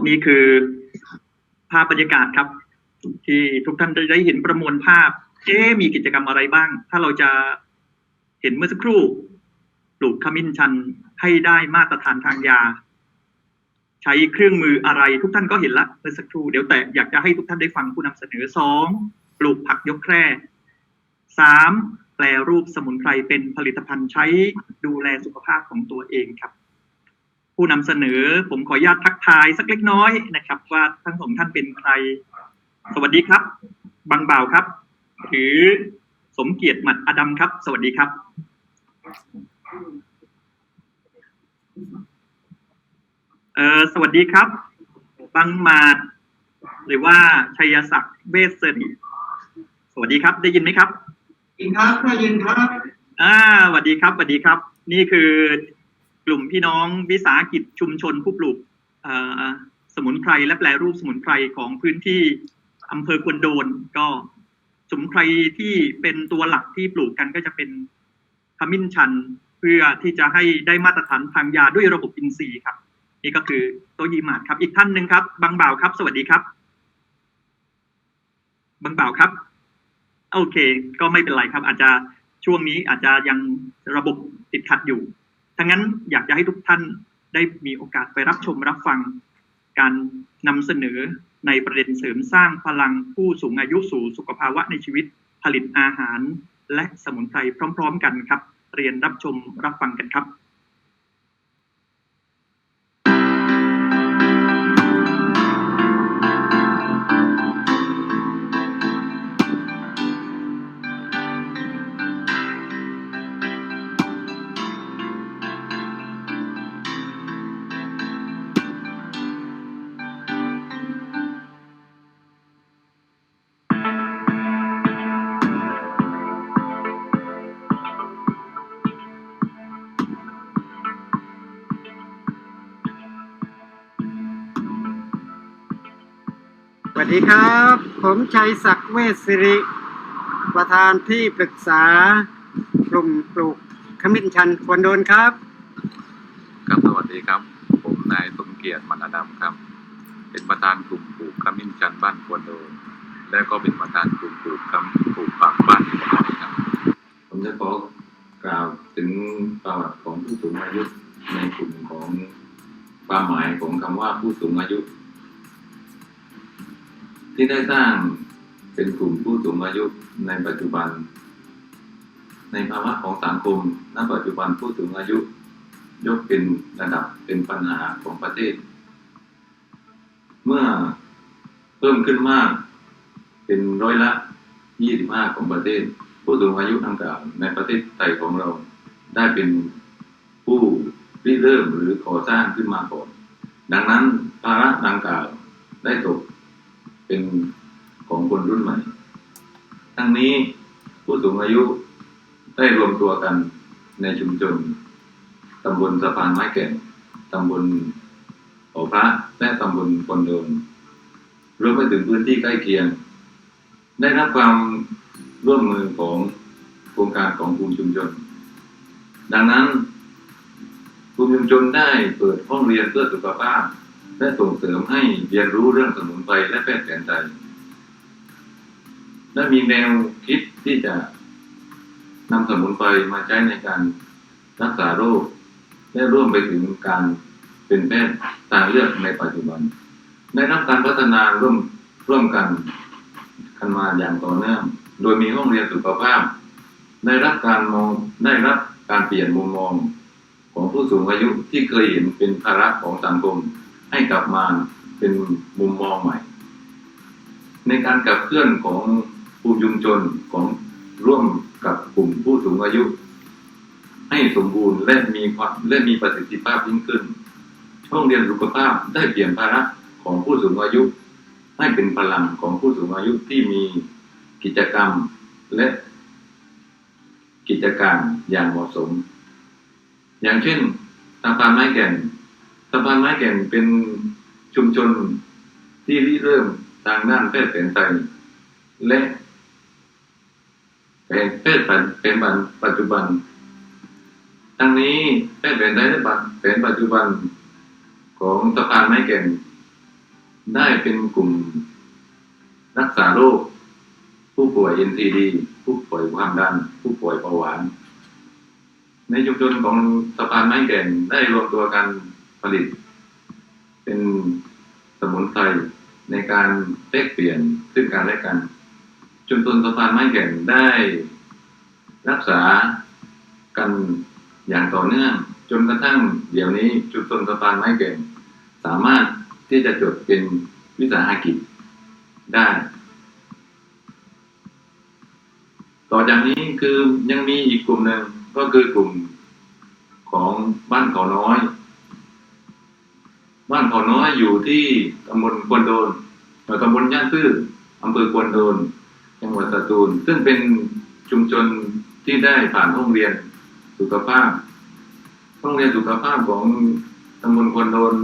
็นี่คือภาพบรรยากาศครับ ที่ทุกท่านได้เห็นประมวลภาพ เอ๊มีกิจกรรมอะไรบ้าง ถ้าเราจะเห็นเมื่อสักครู่ปลูกขมิ้นชันให้ได้มาตรฐานทางยา ใช้เครื่องมืออะไร ทุกท่านก็เห็นละเมื่อสักครู่เดี๋ยวแต่อยากจะให้ทุกท่านได้ฟังผู้นำเสนอสองปลูกผักยกแคร่สามแปลรูปสมุนไพรเป็นผลิตภัณฑ์ใช้ดูแลสุขภาพของตัวเองครับ ผู้นำเสนอ ผมขออนุญาตทักทายสักเล็กน้อยนะครับ ว่าทั้งสองท่านเป็นใคร สวัสดีครับ บางบ่าวครับ หรือสมเกียรติหมัดอดัมครับ สวัสดีครับ เออสวัสดีครับบังหมาดหรือว่าชัยศักดิ์เวสสิริสวัสดีครับ ได้ยินไหมครับยินครับได้ยินครับ อ่าสวัสดีครับสวัสดีครับ นี่คือ กลุ่มพี่น้องวิสาหกิจชุมชนผู้ปลูกสมุนไพรและแปลรูปสมุนไพรของพื้นที่อำเภอควนโดน ก็สมุนไพรที่เป็นตัวหลักที่ปลูกกันก็จะเป็นขมิ้นชันเพื่อที่จะให้ได้มาตรฐานทางยาด้วยระบบอินทรีย์ครับ นี่ก็คือโตยีหมาดครับ อีกท่านหนึ่งครับ บางบ่าวครับ สวัสดีครับบางบ่าวครับ โอเค ก็ไม่เป็นไรครับ อาจจะช่วงนี้อาจจะยังระบบติดขัดอยู่ ทั้งนั้นอยากจะให้ทุกท่านได้มีโอกาสไปรับชมรับฟัง การนำเสนอในประเด็นเสริมสร้างพลังผู้สูงอายุสู่สุขภาวะในชีวิต ผลิตอาหาร และสมุนไพรพร้อม ๆ กันครับ เรียนรับชมรับฟังกันครับ วัสดีครับ ผมชัยศักดิ์เวชสิริ ประธานที่ปรึกษากลุ่มปลูกขมิ้นชันควรโดนครับ ครับสวัสดีครับ ผมนายสมเกียรติมณดำครับ เป็นประธานกลุ่มปลูกขมิ้นชันบ้านควนโดน และก็เป็นประธานกลุ่มปลูกคำปลูกผักบ้านควนโดนครับผมจะขอกล่าวถึงประวัติของผู้สูงอายุในกลุ่มของความหมายของคำว่าผู้สูงอายุ ที่ได้สร้างเป็นกลุ่มผู้สูงอายุในปัจจุบัน ในภาวะของสังคมณปัจจุบันผู้สูงอายุ ยกเป็นระดับเป็นปัญหาของประเทศ เมื่อเพิ่มขึ้นมากเป็นร้อยละ25ของประเทศ ผู้สูงอายุดังกล่าวในประเทศไทยของเราได้เป็นผู้ริเริ่มหรือก่อสร้างขึ้นมาก่อน ดังนั้นภาระดังกล่าวได้ตก เป็นของคนรุ่นใหม่ ทั้งนี้ผู้สูงอายุได้รวมตัวกันในชุมชนตำบลสะพานไม้แก่นตำบลหอพระและตำบลคนโดนรวมไปถึงพื้นที่ใกล้เคียง ได้รับความร่วมมือของโครงการของกลุ่มชุมชน ดังนั้นกลุ่มชุมชนได้เปิดห้องเรียนเพื่อสุขภาพ และส่งเสริมให้เรียนรู้เรื่องสมุนไพรและแพทย์แผนไทยและมีแนวคิดที่จะนำสมุนไพรมาใช้ในการรักษาโรค และร่วมไปถึงการเป็นแพทย์ทางเลือกในปัจจุบัน ได้รับการพัฒนาร่วมร่วมกันกันมาอย่างต่อเนื่องโดยมีห้องเรียนสุขภาพ ได้รับการมองได้รับการเปลี่ยนมุมมองของผู้สูงอายุที่เคยเห็นเป็นภาระของสังคม ให้กลับมาเป็นมุมมองใหม่ ในการขับเคลื่อนของผู้ยุมชนของร่วมกับกลุ่มผู้สูงอายุ ให้สมบูรณ์และมีความและมีประสิทธิภาพยิ่งขึ้นห้องเรียนสุขภาพได้เปลี่ยนภาระของผู้สูงอายุ ให้เป็นพลังของผู้สูงอายุที่มีกิจกรรมและกิจการอย่างเหมาะสม อย่างเช่นสะพานไม้แก่น สะพานไม้แก่นเป็นชุมชนที่ริเริ่มทางด้านแพทย์แผนไทยและแพทย์แพทย์แผนปัจจุบัน ทั้งนี้แพทย์แผนไทยและแผนปัจจุบันของสะพานไม้แก่น ได้เป็นกลุ่มรักษาโรคผู้ป่วย NCD ผู้ป่วยความดัน ผู้ป่วยเบาหวาน ในชุมชนของสะพานไม้แก่นได้รวมตัวกัน ผลิต เป็นสมุนไพรในการแลกเปลี่ยนซึ่งกันและกัน ชุมชนสะพานไม้แก่นได้รักษากันอย่างต่อเนื่องจนกระทั่งเดี๋ยวนี้ชุมชนสะพานไม้แก่นสามารถที่จะจดเป็นวิสาหกิจได้ ต่อจากนี้คือยังมีอีกกลุ่มหนึ่งก็คือกลุ่มของบ้านเขาน้อย เขาน้อยอยู่ที่ตำบลควนโดนเอ่อตำบลย่านซื่ออำเภอควนโดน จังหวัดสตูล ซึ่งเป็นชุมชนที่ได้ผ่านห้องเรียนสุขภาพ ห้องเรียนสุขภาพของตำบลควนโดน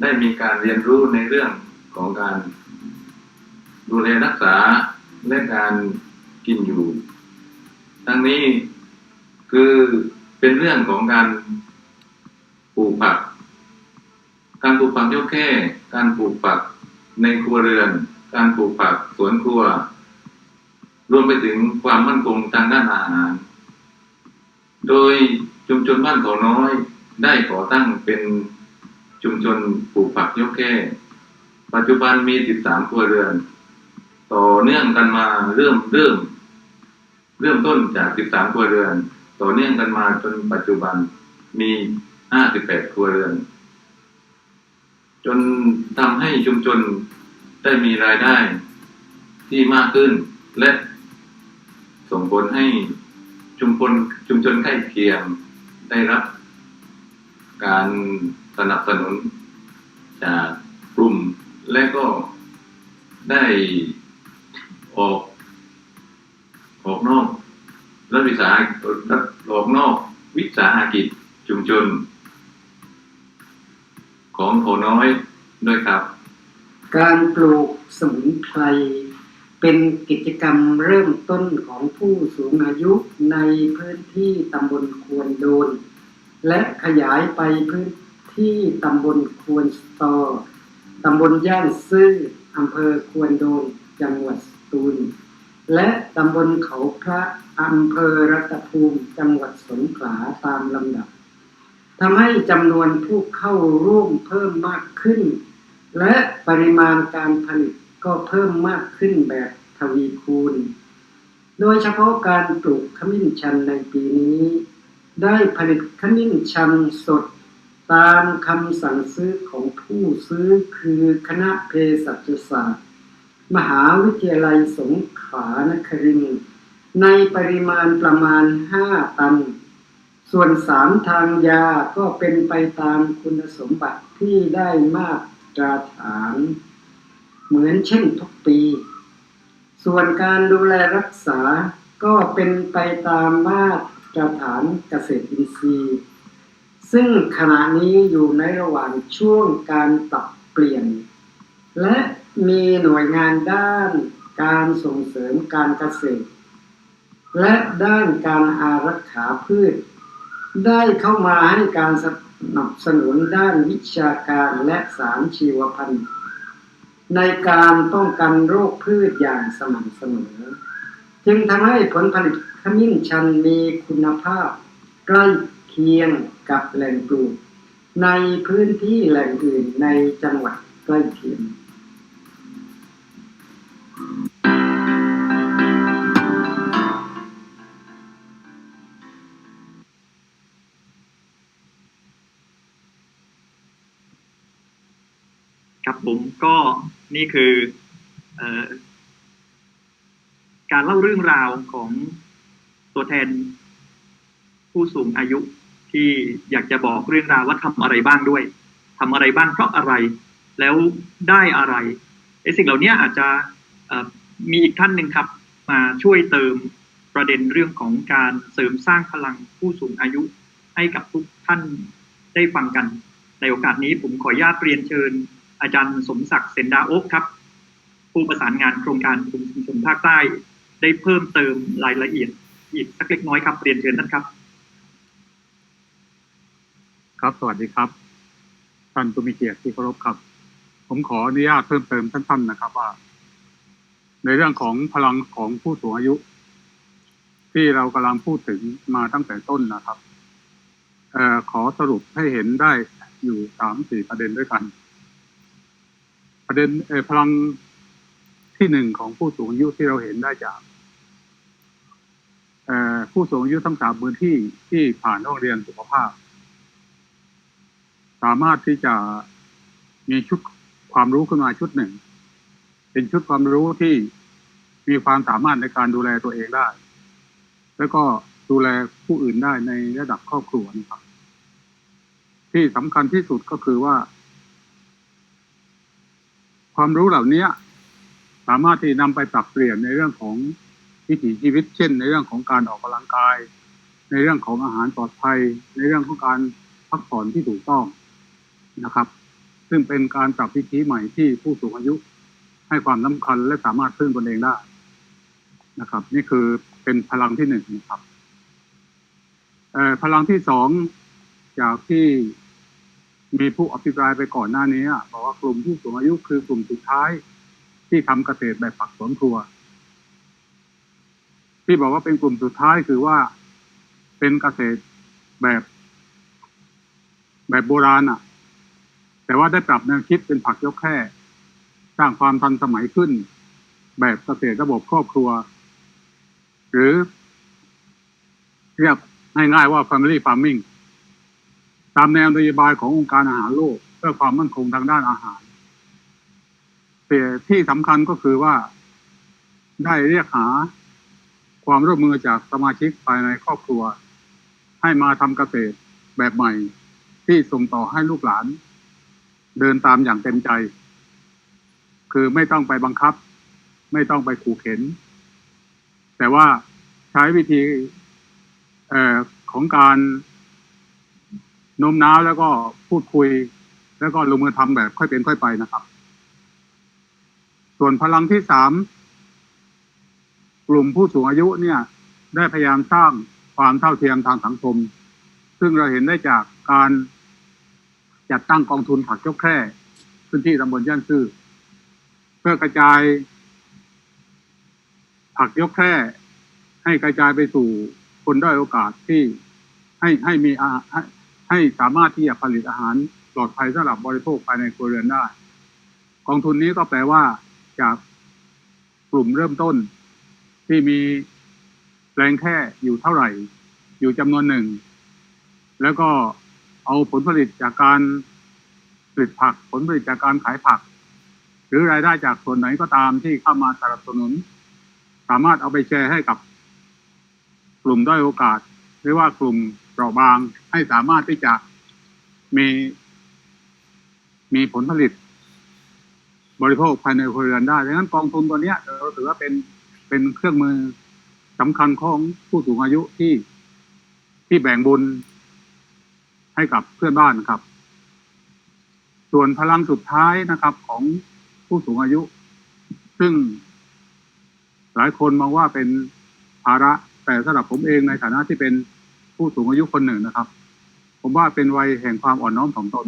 ได้มีการเรียนรู้ในเรื่องของการ ดูแลรักษาและการกินอยู่ ทั้งนี้คือเป็นเรื่องของการปลูกผัก การปลูกผักยกแค่ การปลูกผักในครัวเรือน การปลูกผักสวนครัว รวมไปถึงความมั่นคงทางด้านอาหาร โดยชุมชนบ้านเขาน้อยได้ก่อตั้งเป็นชุมชนปลูกผักยกแค่ ปัจจุบันมี 13 ครัวเรือน ต่อเนื่องกันมาเริ่มเริ่ม เริ่มต้นจาก 13 ครัวเรือน ต่อเนื่องกันมาจนปัจจุบันมี 58 ครัวเรือน จนทำให้ชุมชนได้มีรายได้ที่มากขึ้น และส่งผลให้ชุมชนชุมชนใกล้เคียงได้รับ การสนับสนุนจากกลุ่มและก็ได้ออก ออกนอกรัฐวิสาหออกนอกวิสาหกิจชุมชน ของเขน้อยด้วยครับ การปลูกสมุนไพรเป็นกิจกรรมเริ่มต้นของผู้สูงอายุในพื้นที่ตำบลควนโดน และขยายไปพื้นที่ตำบลควนสตอตำบลย่านซื่ออำเภอควนโดนจังหวัดสตูล และตำบลเขาพระอำเภอรัตภูมิจังหวัดสงขลาตามลำดับ ทำให้จำนวนผู้เข้าร่วมเพิ่มมากขึ้น และปริมาณการผลิตก็เพิ่มมากขึ้นแบบทวีคูณ โดยเฉพาะการปลูกขมิ้นชันในปีนี้ ได้ผลิตขมิ้นชันสดตามคำสั่งซื้อของผู้ซื้อคือคณะเภสัชศาสตร์ มหาวิทยาลัยสงขลานครินทร์ในปริมาณประมาณ 5 ตัน ส่วนสารทางยาก็เป็นไปตามคุณสมบัติที่ได้มาตรฐาน เหมือนเช่นทุกปี ส่วนการดูแลรักษาก็เป็นไปตามมาตรฐานเกษตรอินทรีย์ ซึ่งขณะนี้อยู่ในระหว่างช่วงการปรับเปลี่ยน และมีหน่วยงานด้านการส่งเสริมการเกษตร และด้านการอารักขาพืช ได้เข้ามาให้การสนับสนุนด้านวิชาการและสารชีวพันธุ์ ในการป้องกันโรคพืชอย่างสม่ำเสมอ จึงทำให้ผลผลิตขมิ้นชันมีคุณภาพ ใกล้เคียงกับแหล่งปลูก ในพื้นที่แหล่งอื่นในจังหวัดใกล้เคียงครั ผมก็นี่คืออการเล่าเรื่องราวของตัวแทนผู้สูงอายุที่อยากจะบอกเรื่องราวว่าทำอะไรบ้างด้วยทำอะไรบ้างเพราะอะไร แล้วได้อะไรไอ้สิ่งเหล่านี้อาจจะมีอีกท่านหนึ่งครับ มาช่วยเติมประเด็นเรื่องของการเสริมสร้างพลังผู้สูงอายุให้กับทุกท่านได้ฟังกัน ในโอกาสนี้ผมขออนุญาตเรียนเชิญ อาจารย์สมศักดิ์เซนดาโอกครับ ผู้ประสานงานโครงการกลุ่มชุมชนภาคใต้ ได้เพิ่มเติมรายละเอียด อีกสักเล็กน้อยครับเรียนเชิญท่านครับ ครับสวัสดีครับท่านผู้มีเกียรติที่เคารพครับ ผมขออนุญาตเพิ่มเติมสั้นๆนะครับว่า ในเรื่องของพลังของผู้สูงอายุ ที่เรากำลังพูดถึงมาตั้งแต่ต้นนะครับออขอสรุปให้เห็นได้อยู่สามสี่ประเด็นด้วยกัน ประเด็นพลังที่หนึ่งของผู้สูงอายุที่เราเห็นได้จากผู้สูงอายุทั้งสามพื้นที่ที่ผ่านห้องเรียนสุขภาพ สามารถที่จะมีชุดความรู้ขึ้นมาชุดหนึ่ง เป็นชุดความรู้ที่มีความสามารถในการดูแลตัวเองได้ แล้วก็ดูแลผู้อื่นได้ในระดับครอบครัวนะครับที่สำคัญที่สุดก็คือว่า ความรู้เหล่านี้สามารถที่นำไปปรับเปลี่ยนในเรื่องของวิถีชีวิต เช่น ในเรื่องของการออกกำลังกาย ในเรื่องของอาหารปลอดภัย ในเรื่องของการพักผ่อนที่ถูกต้องนะครับ ซึ่งเป็นการปรับวิธีใหม่ที่ผู้สูงอายุ ให้ความสำคัญและสามารถพึ่งตนเองได้นะครับ นี่คือเป็นพลังที่หนึ่งนะครับพลังที่สองจากที่ มีผู้อภิปรายไปก่อนหน้านี้บอกว่ากลุ่มผู้สูงอายุคือกลุ่มสุดท้าย ที่ทำเกษตรแบบผักสวนครัว ที่บอกว่าเป็นกลุ่มสุดท้ายคือว่าเป็นเกษตรแบบ แบบโบราณอะ แต่ว่าได้ปรับแนวคิดเป็นผักยกแค่สร้างความทันสมัยขึ้น แบบเกษตรระบบครอบครัว หรือ เรียกง่ายๆว่า family farming ตามแนวนโยบายขององค์การอาหารโลกเพื่อความมั่นคงทางด้านอาหารแต่ที่สำคัญก็คือว่า ได้เรียกหาความร่วมมือจากสมาชิกภายในครอบครัว ให้มาทำเกษตรแบบใหม่ ที่ส่งต่อให้ลูกหลาน เดินตามอย่างเต็มใจ คือไม่ต้องไปบังคับ ไม่ต้องไปขู่เข็น แต่ว่าใช้วิธีออของการ โน้มน้าวแล้วก็พูดคุย แล้วก็ลงมือทำแบบค่อยเป็นค่อยไปนะครับ ส่วนพลังที่สามกลุ่มผู้สูงอายุเนี่ย ได้พยายามสร้างความเท่าเทียมทางสังคม ซึ่งเราเห็นได้จากการจัดตั้งกองทุนผักยกแคร่พื้นที่ตำบลย่านซื่อ เพื่อกระจาย ผักยกแคร่ให้กระจายไปสู่คนด้อยโอกาสที่ให้ให้มีอา ให้สามารถที่จะผลิตอาหารปลอดภัยสำหรับบริโภคภายในครัวเรือนได้ กองทุนนี้ก็แปลว่าจากกลุ่มเริ่มต้น ที่มีแปลงแค่อยู่เท่าไหร่ อยู่จำนวนหนึ่ง แล้วก็เอาผลผลิตจากการผลิตผักผลผลิตจากการขายผัก หรือรายได้จากส่วนไหนก็ตามที่เข้ามาสนับสนุน สามารถเอาไปแชร์ให้กับกลุ่มด้อยโอกาส หรือว่ากลุ่ม เปราะบางให้สามารถที่จะมีมีผลผลิต บริโภคภายในครัวเรือนได้ดังนั้นกองทุนตัวเนี้ยเราถือว่าเป็นเป็นเครื่องมือสำคัญของผู้สูงอายุที่ที่แบ่งบุญให้กับเพื่อนบ้านครับ ส่วนพลังสุดท้ายนะครับของผู้สูงอายุ ซึ่งหลายคนมองว่าเป็นภาระแต่สำหรับผมเองในฐานะที่เป็น ผู้สูงอายุคนหนึ่งนะครับ ผมว่าเป็นวัยแห่งความอ่อนน้อมถ่อมตน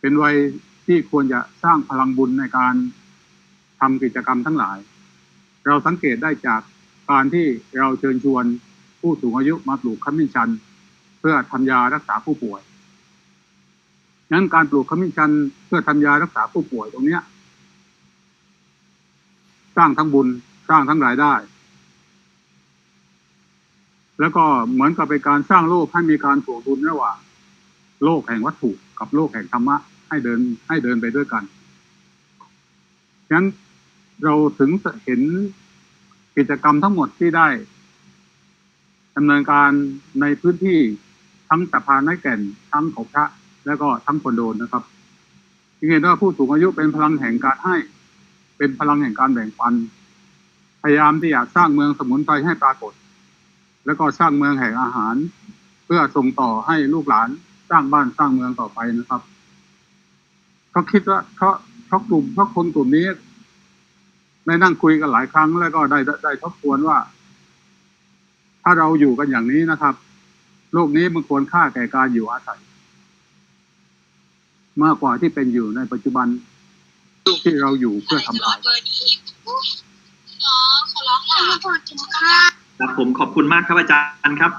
เป็นวัยที่ควรจะสร้างพลังบุญในการทำกิจกรรมทั้งหลาย เราสังเกตได้จากการที่เราเชิญชวนผู้สูงอายุมาปลูกขมิ้นชัน เพื่อทำยารักษาผู้ป่วยนั้นการปลูกขมิ้นชันเพื่อทำยารักษาผู้ป่วยตรงเนี้ย สร้างทั้งบุญสร้างทั้งรายได้ แล้วก็เหมือนกับเป็นการสร้างโลกให้มีการถ่วงดุลระหว่างโลกแห่งวัตถุกับโลกแห่งธรรมะให้เดินให้เดินไปด้วยกันฉะนั้นเราถึงเห็นกิจกรรมทั้งหมดที่ได้ดำเนินการในพื้นที่ทั้งสะพานไม้แก่นทั้งเขาพระ แล้วก็ทั้งคนโดนนะครับที่เห็นว่าผู้สูงอายุเป็นพลังแห่งการให้ เป็นพลังแห่งการแบ่งปัน พยายามที่อยากสร้างเมืองสมุนไพรให้ปรากฏ แล้วก็สร้างเมืองแห่งอาหาร เพื่อส่งต่อให้ลูกหลานสร้างบ้านสร้างเมืองต่อไปนะครับเขาคิดว่าเพราะเพราะกลุ่มเพราะคนกลุ่มนี้ได้นั่งคุยกันหลายครั้งแล้วก็ได้ได้ทบทวนว่า ถ้าเราอยู่กันอย่างนี้นะครับ โลกนี้มันควรค่าแก่การอยู่อาศัย มากกว่าที่เป็นอยู่ในปัจจุบันที่เราอยู่เพื่อทำลายขอร้องค่ะ ครับผมขอบคุณมากครับอาจารย์ครับ